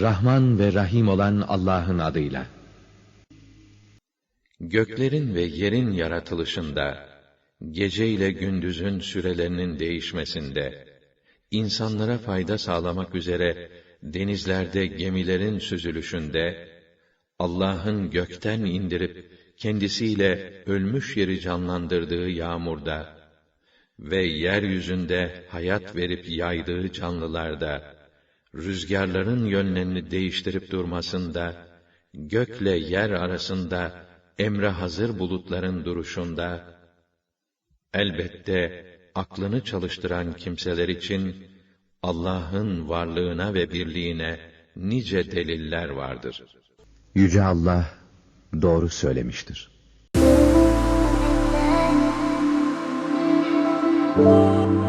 Rahman ve Rahim olan Allah'ın adıyla. Göklerin ve yerin yaratılışında, gece ile gündüzün sürelerinin değişmesinde, insanlara fayda sağlamak üzere denizlerde gemilerin süzülüşünde, Allah'ın gökten indirip kendisiyle ölmüş yeri canlandırdığı yağmurda ve yeryüzünde hayat verip yaydığı canlılarda, rüzgarların yönlerini değiştirip durmasında, gökle yer arasında emre hazır bulutların duruşunda, elbette aklını çalıştıran kimseler için Allah'ın varlığına ve birliğine nice deliller vardır. Yüce Allah doğru söylemiştir. Müzik